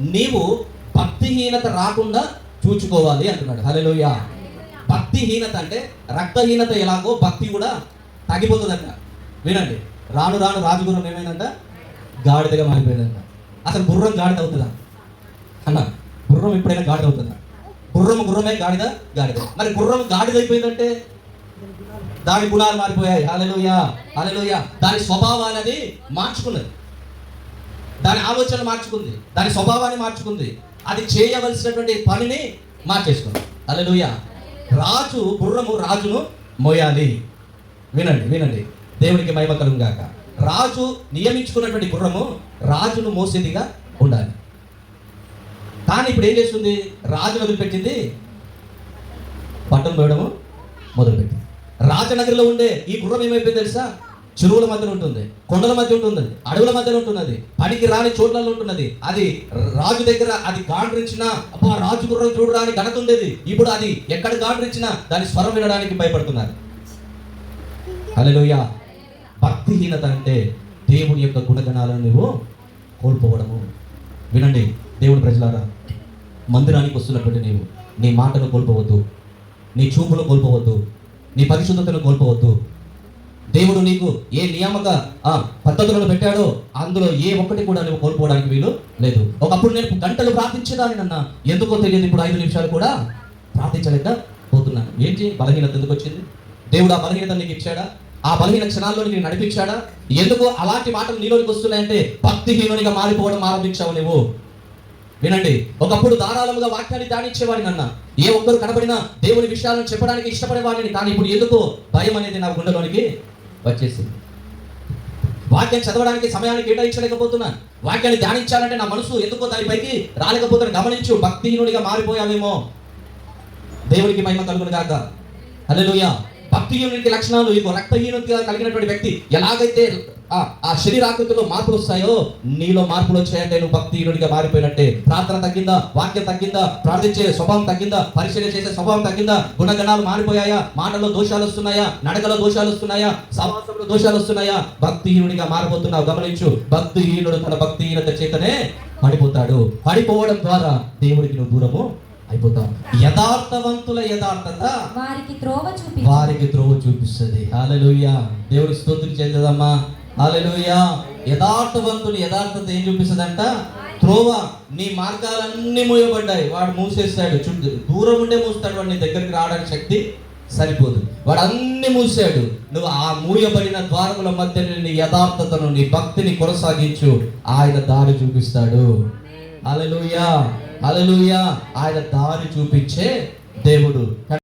నీవు భక్తిహీనత రాకుండా చూచుకోవాలి అంటున్నాడు. హలోయ భక్తిహీనత అంటే రక్తహీనత ఎలాగో భక్తి కూడా తగ్గిపోతుందంట. వినండి. రాను రాను రాజగుర్రం ఏమైందంట? గాడిదగా మారిపోయిందంట. అసలు గుర్రం గాడిద అవుతుందా? అన్న గుర్రం ఎప్పుడైనా గాడిద అవుతుందా? గుర్రం గుర్రమే గాడిద గాడిద. మరి గుర్రం గాడిద అయిపోయిందంటే? దాని గుణాలు మారిపోయాయి. హల్లెలూయా హల్లెలూయా. దాని స్వభావాలని మార్చుకున్నది. దాని ఆలోచన మార్చుకుంది దాని స్వభావాన్ని మార్చుకుంది. అది చేయవలసినటువంటి పనిని మార్చేసుకుంది. హల్లెలూయా. రాజు గుర్రము రాజును మోయాలి. వినండి వినండి. దేవునికి మహిమ కలుగుగాక రాజు నియమించుకున్నటువంటి గుర్రము రాజును మోసేదిగా ఉండాలి. కానీ ఇప్పుడు ఏం చేస్తుంది? రాజు వదిలిపెట్టింది పట్టణం పోయడము మొదలుపెట్టింది. రాజనగర్లో ఉండే ఈ గుర్రం ఏమైపోయింది తెలుసా? చెరువుల మధ్యలో ఉంటుంది కొండల మధ్య ఉంటుంది అడవుల మధ్యలో ఉంటున్నది పనికి రాని చోట్లలో ఉంటున్నది. అది రాజు దగ్గర అది గాండ్రించినా అబ్బా రాజు గుర్రం చూడడానికి ఘనత ఉండేది. ఇప్పుడు అది ఎక్కడ గాండ్రించినా దాని స్వరం వినడానికి భయపడుతున్నారు. హల్లెలూయా. భక్తిహీనత అంటే దేవుని యొక్క గుణగణాలను నువ్వు కోల్పోవడము. వినండి దేవుని ప్రజలారా మందిరానికి వస్తున్నటువంటి నీవు నీ మాటను కోల్పోవద్దు నీ చూపును కోల్పోవద్దు నీ పరిశుద్ధతను కోల్పోవద్దు దేవుడు నీకు ఏ నియామక ఆ, పద్ధతులను పెట్టాడో అందులో ఏ ఒక్కటి కూడా నువ్వు కోల్పోవడానికి వీలు లేదు. ఒకప్పుడు నేను గంటలు ప్రార్థించేదాన్ని నన్న. ఎందుకో తెలియదు ఇప్పుడు ఐదు నిమిషాలు కూడా ప్రార్థించలేక పోతున్నాను ఏంటి? బలహీనత ఎందుకు వచ్చింది? దేవుడు ఆ బలహీనత నీకు ఇచ్చాడా? ఆ బలహీన క్షణాల్లో నేను నడిపించాడా? ఎందుకు అలాంటి మాటలు నీలోనికి వస్తున్నాయంటే భక్తిహీనునిగా మారిపోవడం ఆరంభించావు నువ్వు. వినండి ఒకప్పుడు ధారాళముగా వాక్యాన్ని ధ్యానించేవాడిని అన్న ఏ ఒక్కరు కనబడినా దేవుని విషయాలను చెప్పడానికి ఇష్టపడేవాడిని కానీ ఇప్పుడు ఎందుకు భయం అనేది నా గుండెలోనికి వచ్చేసింది. వాక్యం చదవడానికి సమయాన్ని కేటాయించలేకపోతున్నాను. వాక్యాన్ని ధ్యానించాలంటే నా మనసు ఎందుకో దానిపైకి రాలేకపోతున్నాను గమనించు భక్తిహీనుడిగా మారిపోయావేమో. దేవునికి మహిమ కలుగును కాక హల్లెలూయా. భక్తిహీనుడికి లక్షణాలు ఇదిగో రక్తహీనుడిగా కలిగినటువంటి వ్యక్తి ఎలాగైతే ఆ శరీరాకృతిలో మార్పులు వస్తాయో? నీలో మార్పులు వచ్చాయంటే నువ్వు భక్తిహీనుడిగా మారిపోయినట్టే. ప్రార్థన తగ్గిందా? వాక్యం తగ్గిందా? ప్రార్థించే స్వభావం తగ్గిందా? పరిశీలన చేసే స్వభావం తగ్గిందా? గుణగణాలు మారిపోయాయా? మాటలో దోషాలు వస్తున్నాయా? నడకలో దోషాలు వస్తున్నాయా? సమాసంలో దోషాలు వస్తున్నాయా? భక్తిహీనుడిగా మారిపోతున్నావు గమనించు భక్తిహీనుడు తన భక్తిహీనత చేతనే పడిపోతాడు. పడిపోవడం ద్వారా దేవుడికి నువ్వు దూరము అయిపోతావు. యథార్థవంతుల యథార్థత వారికి త్రోవ చూపి వారికి త్రోవ చూపిస్తుంది. హాలెలూయా దేవుడి స్తోత్రం చేద్దామా? హాలెలూయా యథార్థవంతుడు యథార్థత ఏం చూపిస్తుందంట? త్రోవ నీ మార్గాలన్నీ మూయబడ్డాయి. వాడు మూసేస్తాడు. చుట్టూ దూరం ఉండే మూస్తాడు వాడు నీ దగ్గరికి రావడానికి శక్తి సరిపోదు. వాడు అన్ని మూసాడు. నువ్వు ఆ మూయబడిన ద్వారముల మధ్య నీ యథార్థతను నీ భక్తిని కొనసాగించు. ఆయన దారి చూపిస్తాడు. అలలుయా అలలుయా ఆయన దారి చూపించే దేవుడు.